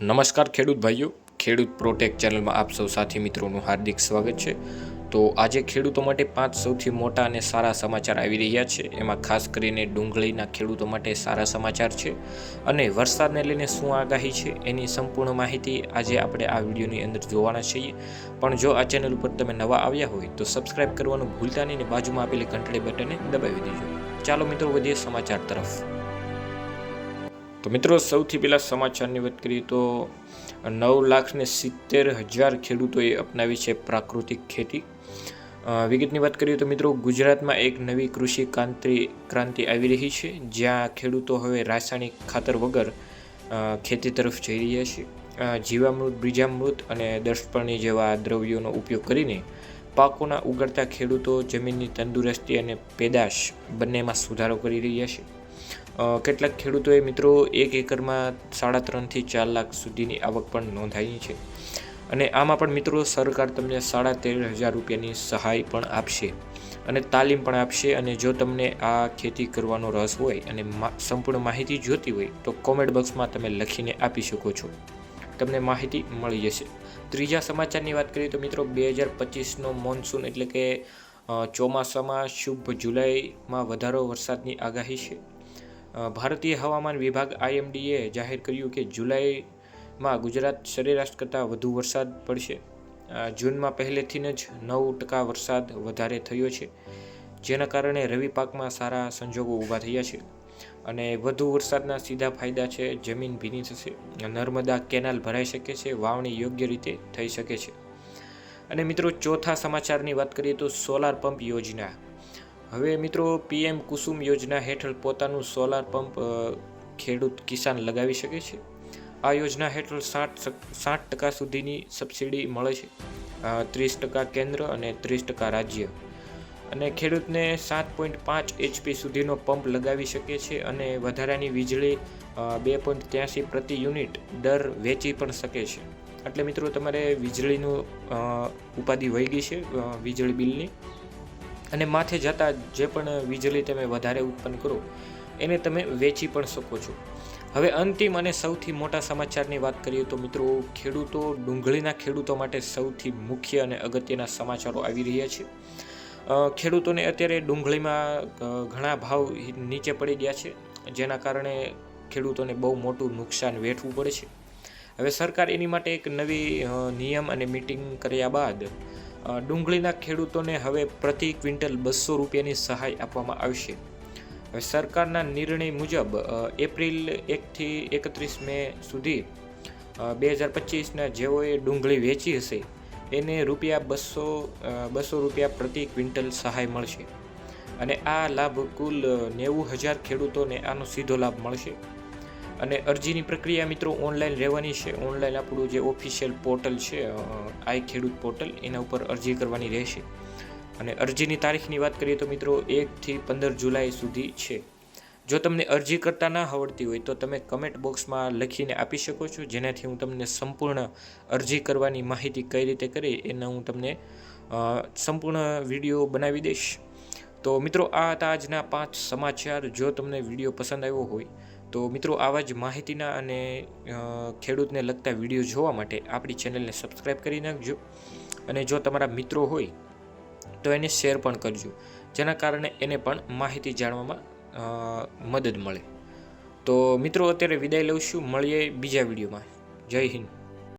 નમસ્કાર ખેડૂત ભાઈઓ, ખેડૂત પ્રોટેક ચેનલમાં આપ સૌ સાથી મિત્રોનું હાર્દિક સ્વાગત છે. તો આજે ખેડૂતો માટે પાંચ સૌથી મોટા અને સારા સમાચાર આવી રહ્યા છે. એમાં ખાસ કરીને ડુંગળીના ખેડૂતો માટે સારા સમાચાર છે અને વરસાદને લઈને શું આગાહી છે એની સંપૂર્ણ માહિતી આજે આપણે આ વિડીયોની અંદર જોવાના છીએ. પણ જો આ ચેનલ ઉપર તમે નવા આવ્યા હોય તો સબસ્ક્રાઇબ કરવાનું ભૂલતા નહીં ને બાજુમાં આપેલી ઘંટડી બટનને દબાવી દેજો. ચાલો મિત્રો, વધીએ સમાચાર તરફ. તો મિત્રો, સૌથી પહેલાં સમાચારની વાત કરીએ તો નવ લાખને સિત્તેર હજાર ખેડૂતોએ અપનાવી છે પ્રાકૃતિક ખેતી. વિગતની વાત કરીએ તો મિત્રો, ગુજરાતમાં એક નવી કૃષિ ક્રાંતિ ક્રાંતિ આવી રહી છે, જ્યાં ખેડૂતો હવે રાસાયણિક ખાતર વગર ખેતી તરફ જઈ રહ્યા છે. જીવામૃત, બીજામૃત અને દર્શપર્ણી જેવા દ્રવ્યોનો ઉપયોગ કરીને પાકોના ઉગાડતા ખેડૂતો જમીનની તંદુરસ્તી અને પેદાશ બંનેમાં સુધારો કરી રહ્યા છે. કેટલાક ખેડૂતોએ મિત્રો એક એકરમાં સાડા ત્રણથી ચાર લાખ સુધીની આવક પણ નોંધાઈ છે. અને આમાં પણ મિત્રો સરકાર તમને સાડા તેર હજાર રૂપિયાની સહાય પણ આપશે અને તાલીમ પણ આપશે અને જો તમને આ ખેતી કરવાનો રસ હોય અને સંપૂર્ણ માહિતી જોતી હોય તો કોમેન્ટ બોક્સમાં તમે લખીને આપી શકો છો. તમને માહિતી મળી જશે. ત્રીજા સમાચારની વાત કરીએ તો મિત્રો બે હજાર પચીસનો મોન્સૂન એટલે કે ચોમાસામાં શુભ જુલાઈમાં વધારો વરસાદની આગાહી છે. ભારતીય હવામાન વિભાગ આઈએમડીએ જાહેર કર્યું કે જુલાઈમાં ગુજરાત સરેરાશ કરતાં વધુ વરસાદ પડશે. જૂનમાં પહેલેથી જ નવ ટકા વરસાદ વધારે થયો છે, જેના કારણે રવિ પાકમાં સારા સંજોગો ઊભા થયા છે અને વધુ વરસાદના સીધા ફાયદા છે, જમીન ભીની થશે, નર્મદા કેનાલ ભરાઈ શકે છે, વાવણી યોગ્ય રીતે થઈ શકે છે. અને મિત્રો ચોથા સમાચારની વાત કરીએ તો સોલાર પંપ યોજના હવે મિત્રો, પીએમ કુસુમ યોજના હેઠળ પોતાનું સોલાર પંપ ખેડૂત કિસાન લગાવી શકે છે? આ યોજના હેઠળ સાઠ સાઠ ટકા સુધીની સબસિડી મળે છે. ત્રીસ ટકા કેન્દ્ર અને ત્રીસ ટકા રાજ્ય. અને ખેડૂતને સાત પોઈન્ટ પાંચ એચપી સુધીનો પંપ લગાવી શકે છે અને વધારાની વીજળી બે પોઈન્ટ ત્યાંસી પ્રતિ યુનિટ દર વેચી પણ શકે છે. એટલે મિત્રો, તમારે વીજળીનું ઉપાધિ વહી ગઈ છે વીજળી બિલની? અને માથે જતાં જે પણ વીજળી તમે વધારે ઉત્પન્ન કરો, એને તમે વેચી પણ શકો છો. હવે અંતિમ અને સૌથી મોટા સમાચારની વાત કરીએ તો મિત્રો, ખેડૂતો, ડુંગળીના ખેડૂતો માટે સૌથી મુખ્ય અને અગત્યના સમાચારો આવી રહ્યા છે. ખેડૂતોને અત્યારે ડુંગળીમાં ઘણા ભાવ નીચે પડી ગયા છે, જેના કારણે ખેડૂતોને બહુ મોટું નુકસાન વેઠવું પડે છે. હવે સરકાર એની માટે એક નવી નિયમ અને મિટિંગ કર્યા બાદ ડુંગળીના ખેડૂતોને હવે પ્રતિ ક્વિન્ટલ બસો રૂપિયાની સહાય આપવામાં આવશે. હવે સરકારના નિર્ણય મુજબ એપ્રિલ એકથી એકત્રીસ મે સુધી બે હજાર પચીસના જેઓએ ડુંગળી વેચી હશે, એને રૂપિયા બસો બસો રૂપિયા પ્રતિ ક્વિન્ટલ સહાય મળશે. અને આ લાભ કુલ નેવું હજાર ખેડૂતોને આનો સીધો લાભ મળશે. અને અરજીની પ્રક્રિયા મિત્રો ઓનલાઈન રહેવાની છે. ઓનલાઈન આપણું જે ઓફિશિયલ પોર્ટલ છે આઈ ખેડૂત પોર્ટલ એના ઉપર અરજી કરવાની રહેશે. અને અરજીની તારીખની વાત કરીએ તો મિત્રો એકથી પંદર જુલાઈ સુધી છે. જો તમને અરજી કરતા ના આવડતી હોય તો તમે કમેન્ટ બોક્સમાં લખીને આપી શકો છો. જેનાથી હું તમને સંપૂર્ણ અરજી કરવાની માહિતી કઈ રીતે કરી એના હું તમને સંપૂર્ણ વીડિયો બનાવી દઈશ. તો મિત્રો આ હતા આજના પાંચ સમાચાર. જો તમને વીડિયો પસંદ આવ્યો હોય તો મિત્રો, આવા જ માહિતીના અને ખેડૂતને લગતા વીડિયો જોવા માટે આપણી ચેનલને સબસ્ક્રાઈબ કરી નાખજો. અને જો તમારા મિત્રો હોય, તો એને શેર પણ કરજો. જેના કારણે એને પણ માહિતી જાણવામાં મદદ મળે. તો મિત્રો, અત્યારે વિદાય લઉં છું. મળીએ બીજા વિડીયોમાં. જય હિન્દ.